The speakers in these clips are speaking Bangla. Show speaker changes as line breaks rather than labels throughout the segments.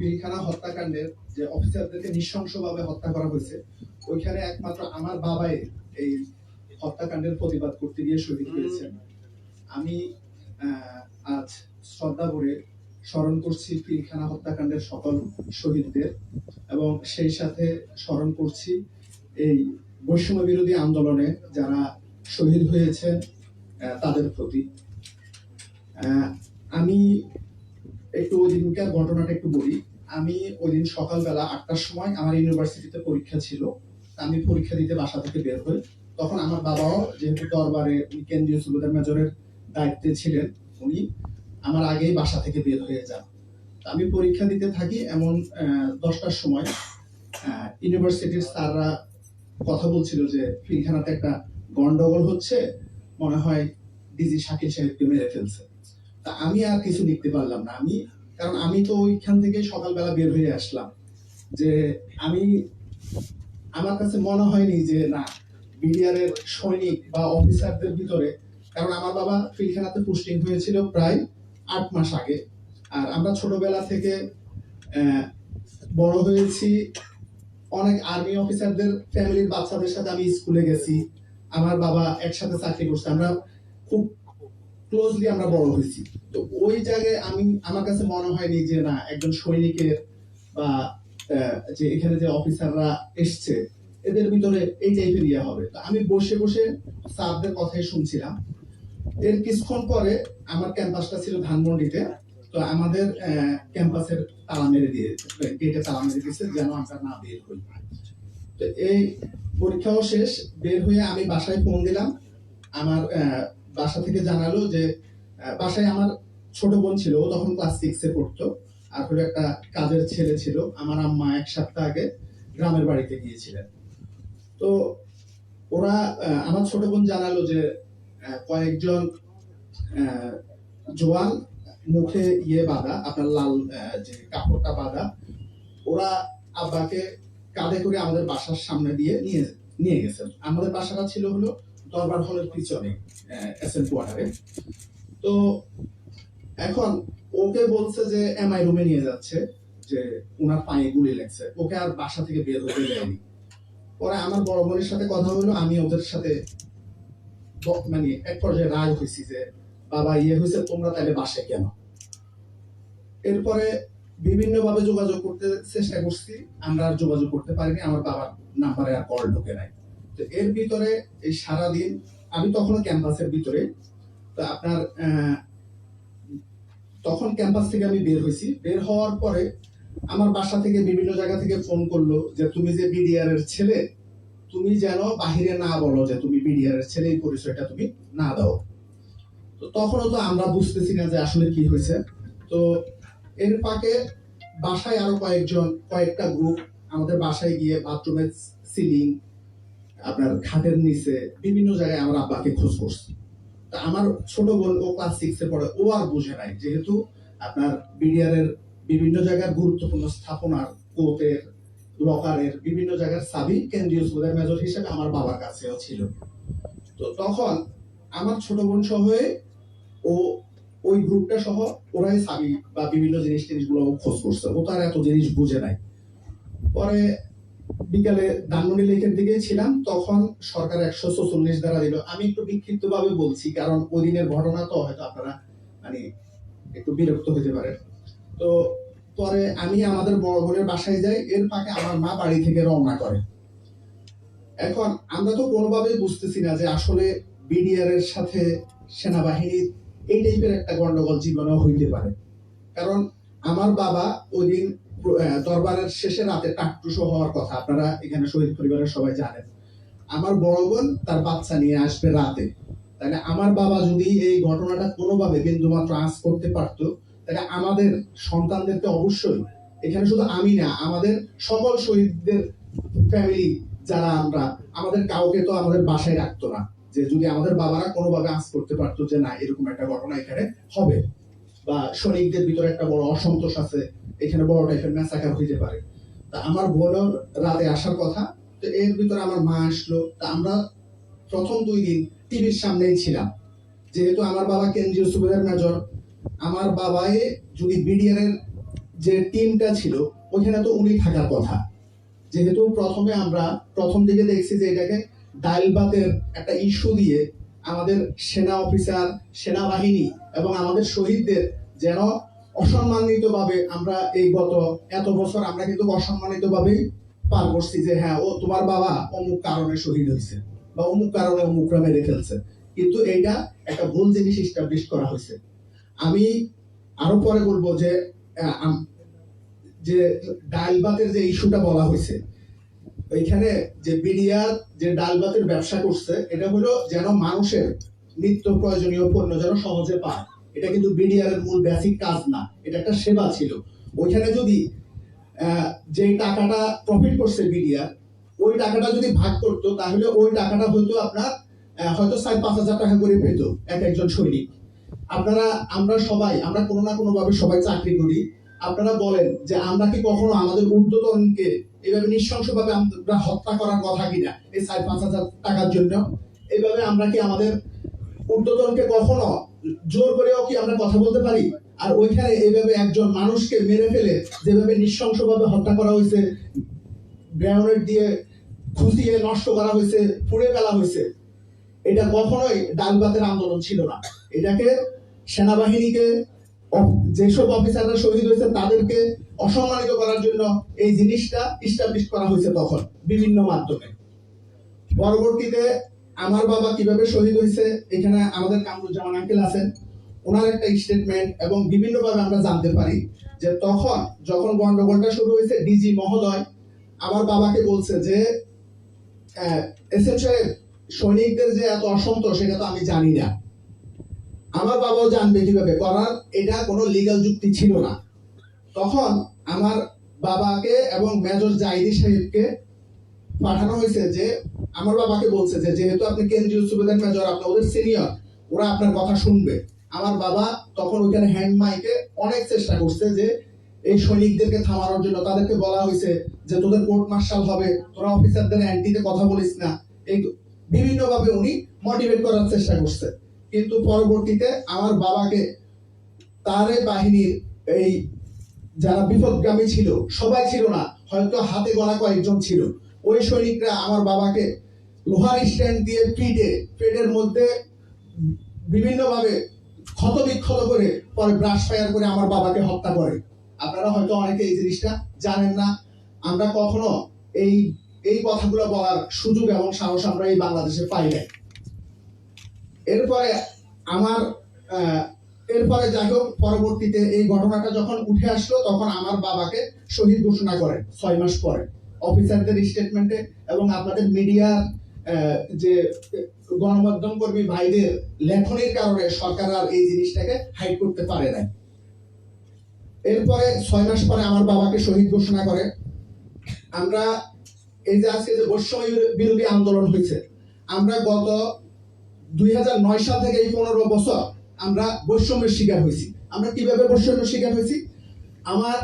পিলখানা হত্যাকাণ্ডের যে অফিসারদেরকে নৃশংসভাবে হত্যা করা হয়েছে ওইখানে একমাত্র আমার বাবাই এই হত্যাকাণ্ডের প্রতিবাদ করতে গিয়ে শহীদ হয়েছেন। আমি আজ শ্রদ্ধা করে স্মরণ করছি পিলখানা হত্যাকাণ্ডের সকল শহীদদের এবং সেই সাথে স্মরণ করছি এই বৈষম্য বিরোধী আন্দোলনে যারা শহীদ হয়েছেন তাদের প্রতি। আমি একটু ওই দিনকার ঘটনাটা একটু বলি। আমি ওই দিন সকালবেলা আটটার সময় আমার ইউনিভার্সিটিতে পরীক্ষা ছিল। আমি পরীক্ষা দিতে বাসা থেকে বের হই। তখন আমার বাবাও যেহেতু দরবারে কেন্দ্রীয় সুবেদার মেজরের দায়িত্বে ছিলেন উনি, আমার আগেই বাসা থেকে বের হয়ে যান। আমি পরীক্ষা দিতে থাকি এমন দশটার সময়। ইউনিভার্সিটির স্যাররা কথা বলছিল যে ফিলখানাতে একটা গন্ডগোল হচ্ছে, মনে হয় ডিজি শাকিল সাহেবকে মেরে ফেলছে। তা আমি আর কিছু লিখতে পারলাম না। আমি কারণ আমি তো ওইখান থেকে সকালবেলা বের হয়ে আসলাম যে আমি, আমার কাছে মনে হয়নি যে না, বিডিআরের সৈনিক বা অফিসারদের ভিতরে, কারণ আমার বাবা ফিলখানাতে পোস্টিং হয়েছিল প্রায় আট মাস আগে। আর আমরা ছোটবেলা থেকে বড় হয়েছি। অনেক আর্মি অফিসারদের ফ্যামিলির বাচ্চাদের সাথে আমি স্কুলে গেছি। আমার বাবা একসাথে চাকরি করছে। আমরা খুব ক্লোজলি আমরা বড় হয়েছি। তো ওই জায়গায় আমি, আমার কাছে মনে হয়নি যে না, একজন সৈনিকের বা যে এখানে যে অফিসাররা এসছে, এদের ভিতরে এই টাইপের ইয়ে হবে। তো আমি বসে বসে স্যারদের কথাই শুনছিলাম। এর কিছুক্ষণ পরে আমার ক্যাম্পাসটা ছিল ধানমন্ডিতে। তো আমাদের ক্যাম্পাসের তালা মেরে দিয়ে গেটে তালা মেরে দিয়েছে যেন আমরা না বের হই। তো এই পরীক্ষাও শেষ। বের হয়ে আমি বাসায় ফোন দিলাম। আমার বাসা থেকে জানালো যে বাসায় আমার ছোট বোন ছিল, ও তখন ক্লাস সিক্সে পড়তো। আর হলো একটা কাজের ছেলে ছিল। আমার আম্মা এক সপ্তাহ আগে গ্রামের বাড়িতে গিয়েছিলেন। তো ওরা আমার ছোট বোন জানালো যে কয়েকজন জোয়াল মুখে ইয়ে বাঁধা, আপনার লাল যে কাপড়টা বাঁধা, ওরা আব্বাকে কাঁধে করে আমাদের বাসার সামনে দিয়ে নিয়ে নিয়ে গেছেন। আমাদের বাসাটা ছিল হলো দরবার হলের পিছনে এস এন কোয়ার্টারে তো এখন ওকে বলছে যে এমআই রুমে নিয়ে যাচ্ছে? যে ওনার পায়ে গুলি লেগছে। ওকে আর বাসা থেকে বের হতে দেয়নি। পরে আমার বড় বোনের সাথে কথা হলো আমি ওদের সাথে মানে এক পর্যায়ে রাগ হয়েছি যে, বাবা ইয়ে হয়েছে তোমরা তাহলে বাসে কেন? এরপরে বিভিন্ন ভাবে যোগাযোগ করতে চেষ্টা করছি, আমরা আর যোগাযোগ করতে পারিনি, আমার বাবার নাম্বারে আর কল ঢোকে নাই। এর ভিতরে এই সারাদিন, আমি তখনও ক্যাম্পাসের ভিতরে, তো আপনার তখন ক্যাম্পাস থেকে আমি বের হয়েছি। বের হওয়ার পরে আমার বাসা থেকে বিভিন্ন জায়গা থেকে ফোন করল যে, তুমি যে বিডিআর এর ছেলে, তুমি যেন বাহিরে না বলো যে, তুমি বিডিআর এর ছেলে, এই পরিচয়টা তুমি না দাও। তো তখনও তো আমরা বুঝতেছি না যে আসলে কি হয়েছে। তো এর ফাঁকে বাসায় আরও কয়েকজন, কয়েকটা গ্রুপ আমাদের বাসায় গিয়ে বাথরুমের সিলিং আপনার খাটের নিচে বিভিন্ন জায়গায় আমরা আব্বাকে খোঁজ করছি। তা আমার ছোট বোন, ও ক্লাস সিক্সে পড়ে, ও আর বুঝে নাই। যেহেতু আপনার বিডিআর এর বিভিন্ন জায়গার গুরুত্বপূর্ণ স্থাপনার কোর্টের লকারের বিভিন্ন জায়গার সাবি কেন্দ্রীয় সুবিধার মেজর হিসেবে আমার বাবার কাছেও ছিল। তো তখন আমার ছোট বোন সহ ও ওই গ্রুপটা সহ ওরাই সাবি বা বিভিন্ন জিনিস টিনিসগুলো খোঁজ করছে। ও তার এত জিনিস বুঝে নাই। পরে বিকালে ধানমন্ডি লেকের দিকে ছিলাম, তখন সরকার একশো চল্লিশ দ্বারা দিল। আমি একটু বিক্ষিপ্ত ভাবে বলছি, কারণ ওই দিনের ঘটনা তো হয়তো আপনারা মানে একটু বিরক্ত হতে পারেন। তো পরে আমি আমাদের বড় বোনের বাসায় যাই, এর ফাঁকে আমার মা বাড়ি থেকে রওনা করে। এখন আমরা তো কোনোভাবেই বুঝতেছি না যে আসলে বিডিআর এর সাথে সেনাবাহিনীর এই টাইপের একটা গন্ডগোল জীবনেও হইতে পারে। কারণ আমার বাবা ওই দিন দরবারের শেষে রাতে টাকটুসো হওয়ার কথা, আপনারা এখানে শহীদ পরিবারের সবাই জানেন। আমার বড় বোন তার বাচ্চা নিয়ে আসবে রাতে। তাহলে আমার বাবা যদি এই ঘটনাটা কোনোভাবে বিন্দুমাত্র আঁচ করতে পারতো, তাহলে আমাদের অবশ্যই, এখানে শুধু আমি না, আমাদের সকল শহীদদের ফ্যামিলি যারা আমরা, আমাদের কাউকে তো আমাদের বাসায় রাখতো না, যে যদি আমাদের বাবারা কোনোভাবে আঁচ করতে পারতো যে না, এরকম একটা ঘটনা এখানে হবে। বা সৈনিকদের ভিতরে একটা বড় অসন্তোষ আছে এখানে বড় টাইপের ম্যাসাকার হইতে পারে। তা আমার বোনের রাতে আসার কথা, তো এর ভিতরে আমার মা আসলো। তা আমরা প্রথম দুই দিন টিভির সামনেই ছিলাম। যেহেতু আমার বাবা কেন্দ্রীয় সুবেদার মেজর আমার বাবাই যদি বিডিআর এর যে টিমটা ছিল, ওইখানে তো উনি থাকার কথা। যেহেতু প্রথমে আমরা প্রথম দিকে দেখছি যে এটাকে ডাইলবাতের একটা ইস্যু দিয়ে আমাদের সেনা অফিসার সেনাবাহিনী এবং আমাদের শহীদদের যেন অসম্মানিত ভাবে আমরা এই গত এত বছর আমরা কিন্তু অসম্মানিত ভাবেই পার করছি যে হ্যাঁ ও তোমার বাবা অমুক কারণে শহীদ হয়েছে বা অমুক কারণে অমুকরা মেরে ফেলছে। কিন্তু এটা একটা ভুল জিনিস ইস্টাবলিশ করা হয়েছে। আমি আরও পরে বলব যে যে ডালবাতের যে ইস্যুটা বলা হয়েছে, ওইখানে যে বিডিআর যে ডালবাতের ব্যবসা করছে, এটা হলো যেন মানুষের নিত্য প্রয়োজনীয় পণ্য যেন সহজে পায়। এটা কিন্তু বিডিআর এর মূল বেসিক কাজ না, এটা একটা সেবা ছিল। ওইখানে যদি যে টাকাটা প্রফিট করছে বিডিআর ওই টাকাটা যদি ভাগ করতো, তাহলে ওই টাকাটা হয়তো আপনার হয়তো সাড়ে পাঁচ হাজার টাকা করে পেত এক একজন সৈনিক। আপনারা, আমরা সবাই, আমরা কোনো না কোনো ভাবে সবাই চাকরি করি। আপনারা বলেন যে আমরা কি কখনো আমাদের ঊর্ধ্বতনকে এইভাবে নৃশংসভাবে আমরা হত্যা করার কথা কিনা, এই সাড়ে পাঁচ হাজার টাকার জন্য? এইভাবে আমরা কি আমাদের ঊর্ধ্বতনকে কখনো জোর করেও কি আমরা কথা বলতে পারি? আর ওইখানে এইভাবে একজন মানুষকে মেরে ফেলে যেভাবে নৃশংসভাবে হত্যা করা হয়েছে গ্রাউন্ডেড দিয়ে খুঁচিয়ে নষ্ট করা হয়েছে, পুড়ে ফেলা হয়েছে, এটা কখনোই ডালবাতের আন্দোলন ছিল না। এটাকে সেনাবাহিনীকে যেসব অফিসাররা শহীদ হয়েছে তাদেরকে অসম্মানিত করার জন্য এই জিনিসটা ইস্টাবলিশ করা হয়েছে তখন বিভিন্ন মাধ্যমে। পরবর্তীতে আমার বাবা কীভাবে শহীদ হয়েছে, এখানে আমাদের কামরুজ্জামান আঙ্কেল আছেন, ওনার একটা স্টেটমেন্ট এবং বিভিন্নভাবে আমরা জানতে পারি যে তখন যখন গন্ডগোলটা শুরু হয়েছে ডিজি মহোদয়, আমার বাবাকে বলছে যে সৈনিকদের যে এত অসন্তোষ, সেটা তো আমি জানি না। আমার বাবাও জানবে কীভাবে করার এটা কোনো লিগাল যুক্তি ছিল না। তখন আমার বাবাকে এবং মেজর জাহিদি সাহেবকে পাঠানো হয়েছে যে, আমার বাবাকে বলছে যে, যেহেতু আপনি কেন্দ্রীয় সুবেদার মেজর আপনি ওদের সিনিয়র ওরা আপনার কথা শুনবে। আমার বাবা তখন ওইখানে হ্যান্ড মাইকে অনেক চেষ্টা করছে যে, এই সৈনিকদেরকে থামানোর জন্য। তাদেরকে বলা হয়েছে যে, তোদের কোর্ট মার্শাল হবে, তোরা অফিসারদের অ্যান্টিতে কথা বলিস না। এই বিভিন্ন ভাবে উনি মোটিভেট করার চেষ্টা করছে। কিন্তু পরবর্তীতে আমার বাবাকে, তার বাহিনীর এই যারা বিপদগামী ছিল, সবাই ছিল না, হয়তো হাতে গড়া কয়েকজন ছিল। ওই সৈনিকরা আমার বাবাকে লোহার স্ট্যান্ড দিয়ে পিটে পেটের মধ্যে বিভিন্নভাবে ক্ষত বিক্ষত করে, পরে ব্রাশ ফায়ার করে আমার বাবাকে হত্যা করে। আপনারা হয়তো অনেকে এই জিনিসটা জানেন না। আমরা কখনো এই এই কথাগুলো বলার সুযোগ এবং সাহস আমরা এই বাংলাদেশে পাই নাই। এরপরে আমার এরপরে যাই হোক, পরবর্তীতে এই ঘটনাটা যখন উঠে আসলো, তখন আমার বাবাকে শহীদ ঘোষণা করে, ছয় মাস পরে। অফিসারদের স্টেটমেন্টে এবং আপনাদের মিডিয়ার যে গণমাধ্যম কর্মী ভাইদের লেখনের কারণে সরকার আর এই জিনিসটাকে হাইড করতে পারে নাই। এরপরে ছয় মাস পরে আমার বাবাকে শহীদ ঘোষণা করে। আমরা এই যে আজকে যে বৈষম্য বিরোধী আন্দোলন হয়েছে, আমরা গত দুই হাজার নয় সাল থেকে এই পনেরো বছর আমরা বৈষম্যের শিকার হয়েছি। আমরা কীভাবে বৈষম্যের শিকার হয়েছি? আমার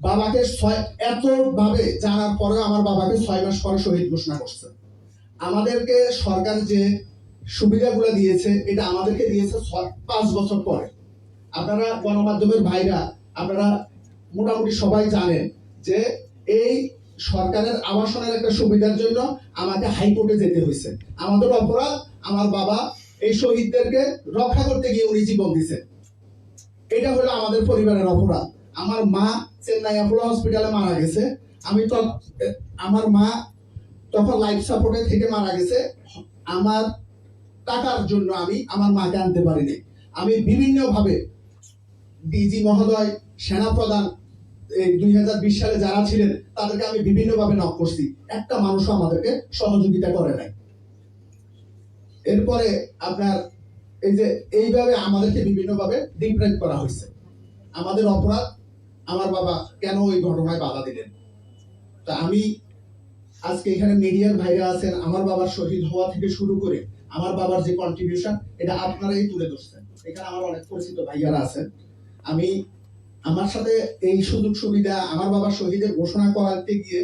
বাবাকে ছয় এত ভাবে জানার পরেও আমার বাবাকে ছয় মাস পরে শহীদ ঘোষণা করছে। আমাদেরকে সরকার যে সুবিধাগুলো দিয়েছে, এটা আমাদেরকে দিয়েছে পাঁচ বছর পরে। আপনারা গণমাধ্যমের ভাইরা, আপনারা মোটামুটি সবাই জানেন যে এই সরকারের আবাসনের একটা সুবিধার জন্য আমাকে হাইকোর্টে যেতে হয়েছে। আমাদের অপরাধ, আমার বাবা এই শহীদদেরকে রক্ষা করতে গিয়ে উনি জীবন দিছে এটা হলো আমাদের পরিবারের অপরাধ। আমার মা চেন্নাই অ্যাপোলো হসপিটালে মারা গেছে। আমি তো, আমার মা তখন লাইফ সাপোর্টে থেকে মারা গেছে। আমার টাকার জন্য আমি আমার মাকে আনতে পারিনি। আমি বিভিন্নভাবে ডিজি মহোদয় সেনা প্রধান দুই হাজার বিশ সালে যারা ছিলেন, তাদেরকে আমি বিভিন্নভাবে নক করছি। একটা মানুষও আমাদেরকে সহযোগিতা করে নাই। এরপরে আপনার এই যে, এইভাবে আমাদেরকে বিভিন্নভাবে ডিপ্রাইভ করা হয়েছে। আমাদের অপরাধ আমার বাবা কেন ওই ঘটনায় বাধা দিলেন? তা আমি আজকে এখানে মিডিয়ার ভাইরা আছেন, আমার বাবার শহীদ হওয়া থেকে শুরু করে আমার বাবার যে কন্ট্রিবিউশন এটা আপনারাই তুলে ধরছেন। এখানে আমার অনেক পরিচিত ভাইয়ারা আছেন। আমি আমার সাথে এই সুযোগ সুবিধা, আমার বাবার শহীদের ঘোষণা করাতে গিয়ে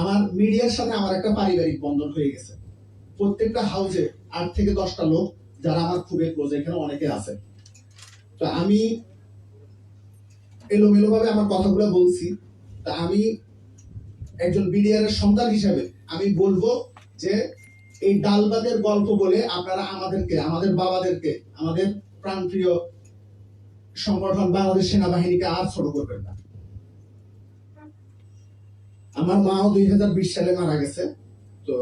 আমার মিডিয়ার সাথে আমার একটা পারিবারিক বন্ধন হয়ে গেছে। প্রত্যেকটা হাউসে আট থেকে দশটা লোক যারা আমার খুবই ক্লোজ এখানে অনেকে আছে তো আমি এলোমেলো ভাবে আমার কথাগুলো বলছি। তা আমি একজন বিডিআর এর সন্তান হিসাবে আমি বলব যে, এই ডালবাদের গল্প বলে আপনারা আমাদেরকে, আমাদের বাবাদেরকে, আমাদের প্রাণপ্রিয় সংগঠন বাংলাদেশ সেনাবাহিনীকে আর ছোট করবেন না। আমার মাও দুই হাজার বিশ সালে মারা গেছে। তো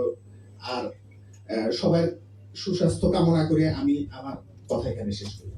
আর সবাই সুস্বাস্থ্য কামনা করে আমি আমার কথা এখানে শেষ করি